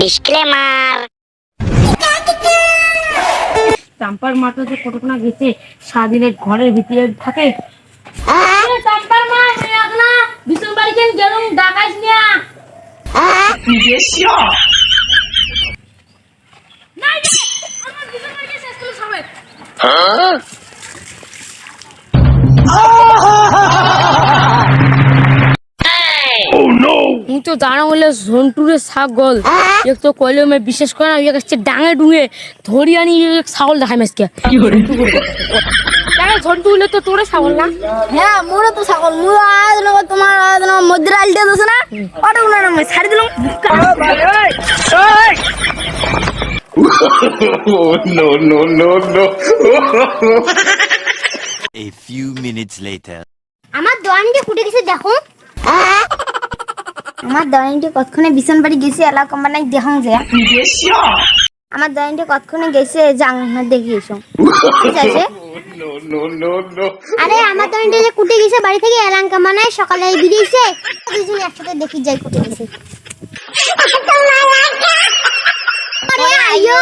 Disclaimer. চাম্পার মাটা যে কতক্ষণা গেছে সারাদিনের ঘরের ভিতরে থাকে। আরে চাম্পার মা না বিছুন বাড়ি কেন গেলুম ডাকাইস নিয়া। নাই রে, আমার বাড়ি শেষ করে সবাই। তুই তো জানা হলে ঝন্টুরে ছাগল। এক তো কইলে আমি বিশেষ করে না এক হচ্ছে ডাঙে ডুঙে ধরি আনি এক ছাগল দেখাই মাসকে। কেন ঝন্টু হলে তো তোরে ছাগল না? হ্যাঁ মোরা তো ছাগল। মোরা আয়োজন তোমার মধ্যে আলটে দিছে না? ওটা গুলো না ছাড়ি দিলাম। no no no no! A few minutes later. আমার দোয়ানিটা কুটে গেছে দেখো। আমার দোয়ানিটা কতক্ষণে বিছন বাড়ি গেছে এলাকা মানে দেখো যে আমার দোয়ানিটা কতক্ষণে গেছে না, দেখি এসো। ঠিক আছে! আরে, আমার দোয়ানিটা যে কুটে গেছে, বাড়ি থেকে এলাকা মানে সকালে বেরিয়েছে দুজন একসাথে দেখি যাই কুটে গেছে। আরে, আইয়ো!